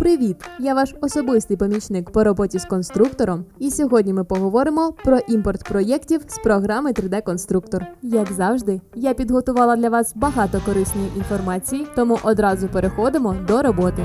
Привіт! Я ваш особистий помічник по роботі з конструктором. І сьогодні ми поговоримо про імпорт проєктів з програми 3D Конструктор. Як завжди, я підготувала для вас багато корисної інформації, тому одразу переходимо до роботи.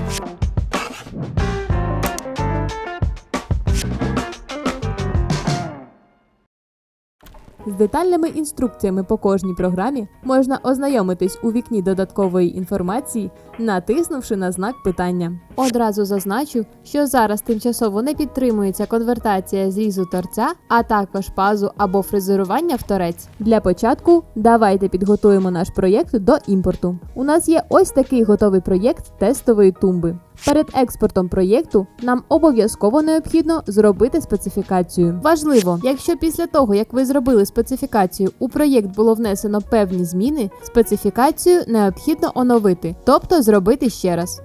З детальними інструкціями по кожній програмі можна ознайомитись у вікні додаткової інформації, натиснувши на знак питання. Одразу зазначу, що зараз тимчасово не підтримується конвертація зрізу торця, а також пазу або фрезерування в торець. Для початку давайте підготуємо наш проєкт до імпорту. У нас є ось такий готовий проєкт тестової тумби. Перед експортом проєкту нам обов'язково необхідно зробити специфікацію. Важливо, якщо після того, як ви зробили специфікацію, у проєкт було внесено певні зміни, специфікацію необхідно оновити, тобто зробити ще раз.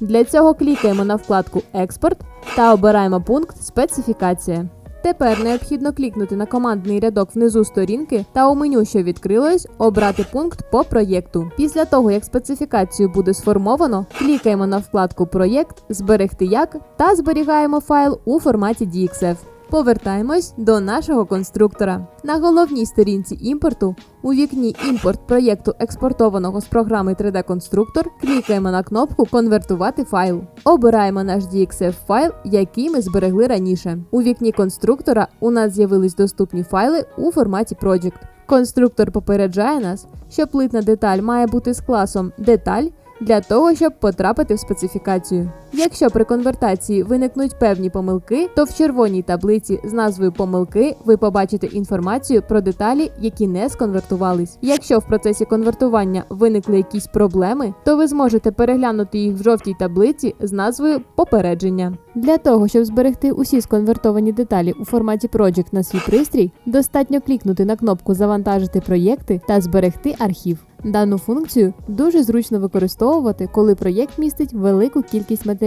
Для цього клікаємо на вкладку Експорт та обираємо пункт Специфікація. Тепер необхідно клікнути на командний рядок внизу сторінки та у меню, що відкрилось, обрати пункт по проєкту. Після того, як специфікацію буде сформовано, клікаємо на вкладку Проєкт, Зберегти як та зберігаємо файл у форматі DXF. Повертаємось до нашого конструктора. На головній сторінці імпорту у вікні Імпорт проєкту експортованого з програми 3D Конструктор клікаємо на кнопку Конвертувати файл. Обираємо наш DXF файл, який ми зберегли раніше. У вікні конструктора у нас з'явились доступні файли у форматі Project. Конструктор попереджає нас, що плитна деталь має бути з класом Деталь для того, щоб потрапити в специфікацію. Якщо при конвертації виникнуть певні помилки, то в червоній таблиці з назвою помилки ви побачите інформацію про деталі, які не сконвертувались. Якщо в процесі конвертування виникли якісь проблеми, то ви зможете переглянути їх в жовтій таблиці з назвою попередження. Для того, щоб зберегти усі сконвертовані деталі у форматі Project на свій пристрій, достатньо клікнути на кнопку Завантажити проєкти та зберегти архів. Дану функцію дуже зручно використовувати, коли проєкт містить велику кількість матеріалів,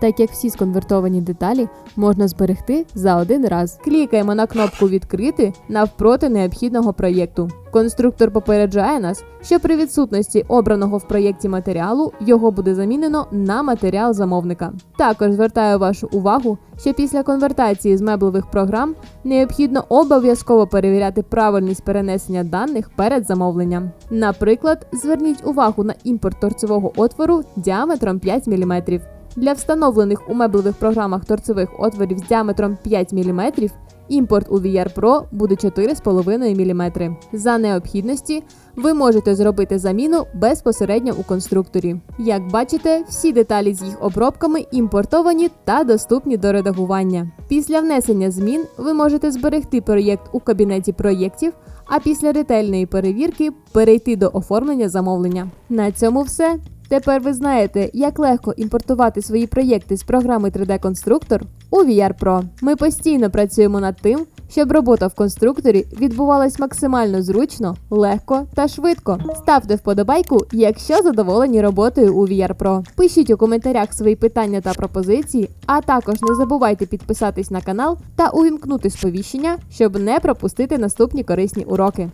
так як всі сконвертовані деталі можна зберегти за один раз. Клікаємо на кнопку Відкрити навпроти необхідного проєкту. Конструктор попереджає нас, що при відсутності обраного в проєкті матеріалу його буде замінено на матеріал замовника. Також звертаю вашу увагу, що після конвертації з меблевих програм необхідно обов'язково перевіряти правильність перенесення даних перед замовленням. Наприклад, зверніть увагу на імпорт торцевого отвору діаметром 5 мм. Для встановлених у меблевих програмах торцевих отворів з діаметром 5 мм імпорт у VR Pro буде 4,5 мм. За необхідності ви можете зробити заміну безпосередньо у конструкторі. Як бачите, всі деталі з їх обробками імпортовані та доступні до редагування. Після внесення змін ви можете зберегти проєкт у кабінеті проєктів, а після ретельної перевірки перейти до оформлення замовлення. На цьому все. Тепер ви знаєте, як легко імпортувати свої проєкти з програми 3D Конструктор у VR Pro. Ми постійно працюємо над тим, щоб робота в конструкторі відбувалась максимально зручно, легко та швидко. Ставте вподобайку, якщо задоволені роботою у VR Pro. Пишіть у коментарях свої питання та пропозиції, а також не забувайте підписатись на канал та увімкнути сповіщення, щоб не пропустити наступні корисні уроки.